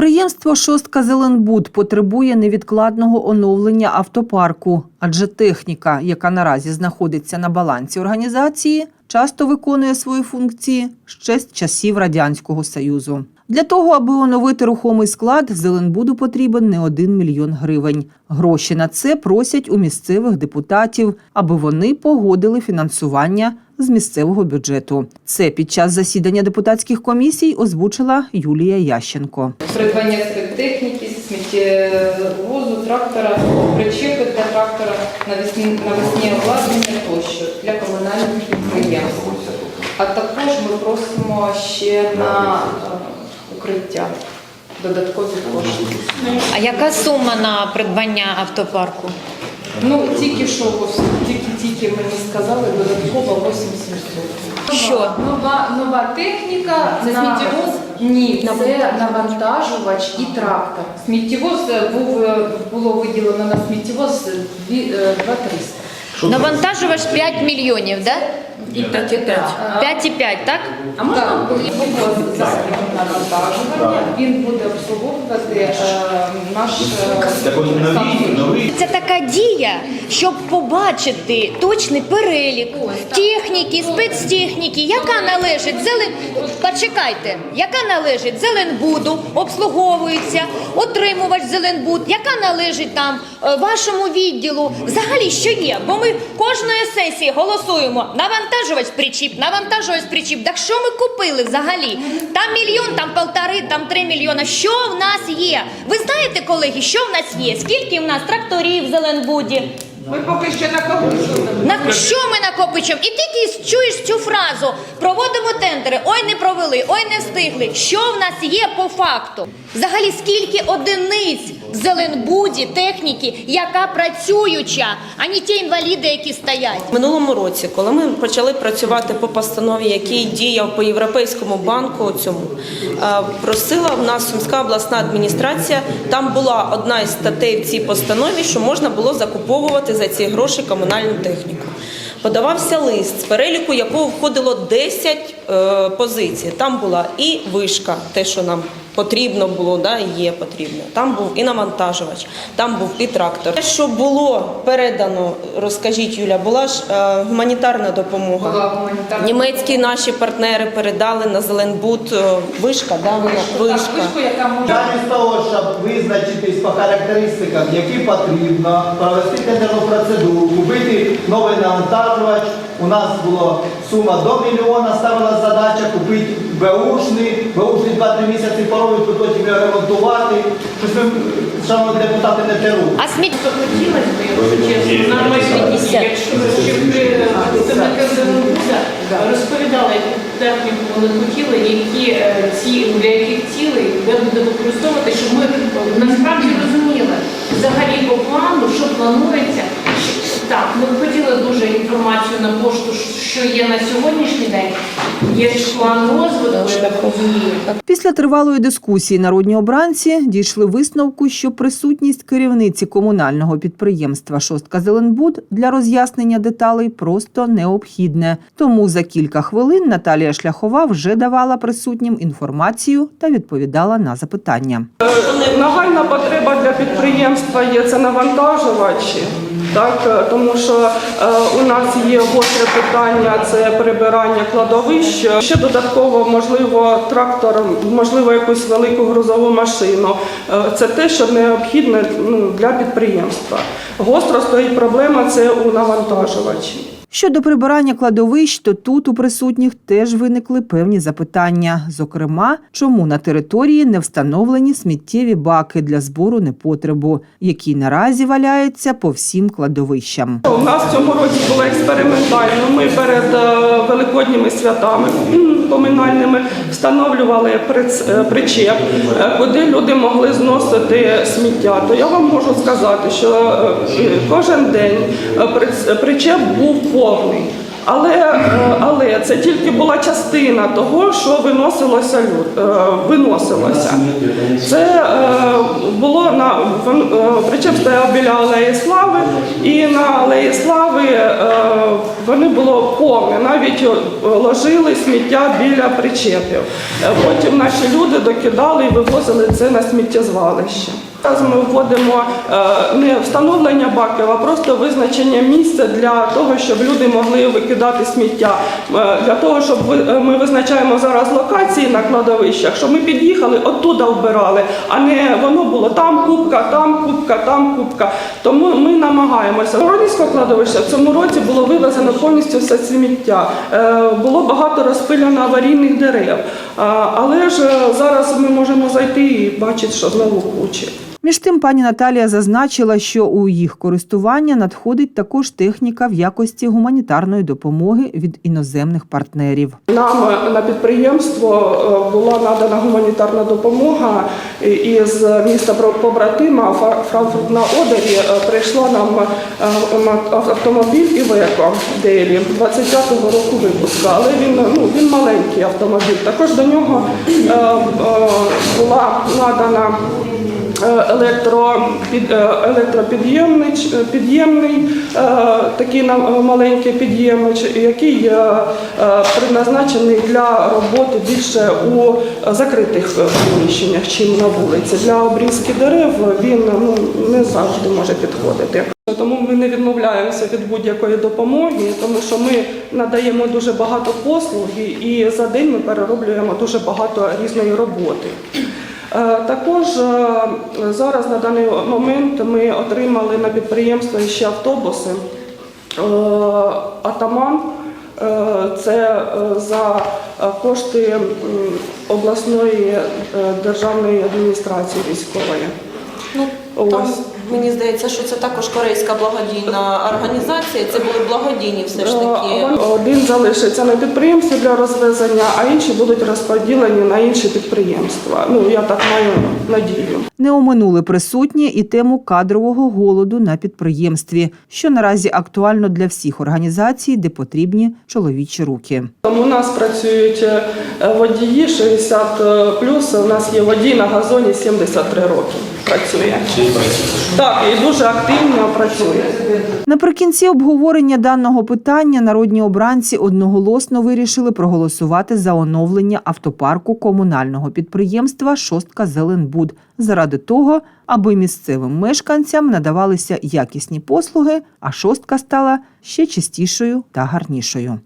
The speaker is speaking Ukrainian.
Підприємство Шостка Зеленбуд потребує невідкладного оновлення автопарку, адже техніка, яка наразі знаходиться на балансі організації, часто виконує свої функції ще з часів Радянського Союзу. Для того, аби оновити рухомий склад, Зеленбуду потрібен не один мільйон гривень. Гроші на це просять у місцевих депутатів, аби вони погодили фінансування з місцевого бюджету. Це під час засідання депутатських комісій озвучила Юлія Ященко. придбання техніки, сміттєвозу, трактора, причепи для трактора, навесні, навесні обладнання тощо для комунальних підприємств. А також ми просимо ще на е, укриття додаткові кошти. А яка сума на придбання автопарку? Ну, тільки що, ось, тільки-тільки мені сказали, додатково 8700. Що? Нова, нова техніка. Це на- сміттєвоз? Ні, це Навантажувач. і трактор. Сміттєвоз е, був, е, було виділено на сміттєвоз дві- е, 2300. Навантажувач 5 мільйонів, да? І 5,5. 5,5, так? А можна було він буде обслуговувати е, наш е, Так новий, новий. Це така дія, щоб побачити точний перелік техніки, спецтехніки, яка належить зелен... Почекайте, яка належить Зеленбуду, обслуговується, отримувач Зеленбуд, яка належить там е, вашому відділу. Взагалі, що є? Бо ми кожної сесії голосуємо навантажувач причіп, навантажувач причіп. Так що ми купили взагалі? Там мільйон, там полтори, там три мільйона. Що в нас є? Ви знаєте, колеги, що в нас є? Скільки в нас тракторів в Зеленбуді? Ми поки що накопичуємо. На що ми накопичуємо? І тільки чуєш цю фразу: проводимо тендери, ой, не провели, ой, не встигли. Що в нас є по факту? Взагалі, скільки одиниць Зеленбуді техніки, яка працююча, а не ті інваліди, які стоять. Минулому році, коли ми почали працювати по постанові, який діяв по європейському банку, цьому е, просила в нас Сумська обласна адміністрація. Там була одна із статей в цій постанові, що можна було закуповувати за ці гроші комунальну техніку. Подавався лист, з переліку якого входило 10 е, позицій. Там була і вишка, те, що нам потрібно було, да, є потрібно. Там був і навантажувач, там був і трактор. Те, що було передано, розкажіть, Юля, була ж е, гуманітарна допомога. Була гуманітарна Німецькі наші партнери передали на Зеленбуд е, вишка, да, вона вишка. вишку, яка може Замість того, щоб визначитись по характеристикам, які потрібно, провести тендерну процедуру, купити новий навантажувач. У нас була сума до мільйона, ставила задача купити беушний, беушний 2-3 місяці поробити, потім його ремонтувати. Щось ми, шановні депутати, не те руку. А сміття Хотілося б, якщо чесно, на майбутнє, якщо щоб розповідали, яку техніку вони хотіли, які е, ці, для яких цілей, де буде використовувати, щоб ми е, насправді розуміли взагалі по плану, що планується. Що- Так, ми б хотіли дуже інформацію на пошту, що є на сьогоднішній день. Є ж план розвитку, я так розумію. Після тривалої дискусії народні обранці дійшли висновку, що присутність керівниці комунального підприємства Шостка Зеленбуд для роз'яснення деталей просто необхідне. Тому за кілька хвилин Наталія Шляхова вже давала присутнім інформацію та відповідала на запитання. Нагальна потреба для підприємства є це навантажувачі. Так, е, тому що е, у нас є гостре питання це прибирання кладовищ. Ще додатково, можливо, трактор, можливо, якусь велику грузову машину. Е, це те, що необхідне ну, для підприємства. Гостро стоїть проблема це у навантажувачі. Щодо прибирання кладовищ, то тут у присутніх теж виникли певні запитання. Зокрема, чому на території не встановлені сміттєві баки для збору непотребу, які наразі валяються по всім кладовищам. У нас цьому році було експериментально. Ми перед е, великодніми святами поминальними встановлювали е, причеп, е, куди люди могли зносити сміття. То я вам можу сказати, що кожен день причеп був повний. Але, е, але це тільки була частина того, що виносилося е, виносилося. Це е, було на причеп стояв біля алеї слави, і на алеї слави вони було повне, навіть ложили сміття біля причепів. Потім наші люди докидали і вивозили це на сміттєзвалище. Зараз ми вводимо е, не встановлення баків, а просто визначення місця для того, щоб люди могли викидати сміття. Е, Для того, щоб е, ми визначаємо зараз локації на кладовищах, щоб ми під'їхали, оттуда вбирали, а не воно було там кубка, там кубка, там кубка. Тому ми намагаємося. Городського кладовища в цьому році було вивезено повністю все сміття. Було багато розпиляно аварійних дерев. Але ж зараз ми можемо зайти і бачити, що знову кучі. Між тим, пані Наталія зазначила, що у їх користування надходить також техніка в якості гуманітарної допомоги від іноземних партнерів. Нам е, на підприємство е, була надана гуманітарна допомога із міста побратима Франкфурт на Одері е, прийшла нам автомобіль Івеко Дейлі 25-го року випуску, але він ну він маленький автомобіль. Також до нього була надана. Е, Електро, під, е, електропідємний, е, підємний, такий маленький підємнич, який предназначений для роботи більше у закритих приміщеннях, чим на вулиці. Для обрізки дерев він ну, не завжди може підходити. Тому ми не відмовляємося від будь-якої допомоги, тому що ми надаємо дуже багато послуг і за день ми перероблюємо дуже багато різної роботи. Е, Також е, зараз на даний момент ми отримали на підприємство ще автобуси. Е, Атаман це за кошти обласної державної адміністрації військової. Ну, там, Ось. Мені здається, що це також корейська благодійна організація. Це були благодійні все ж таки. Е, Один залишиться на підприємстві для розвезення, а інші будуть розподілені на інші підприємства. Ну я так маю надію. Не оминули присутні і тему кадрового голоду на підприємстві, що наразі актуально для всіх організацій, де потрібні чоловічі руки. Тому у нас працюють е, водії 60 плюс. У нас є водій на газоні 73 роки. Працює так і дуже активно працює. Наприкінці обговорення даного питання народні обранці одноголосно вирішили проголосувати за оновлення автопарку комунального підприємства Шостка Зеленбуд заради того, аби місцевим мешканцям надавалися якісні послуги, а шостка стала ще чистішою та гарнішою.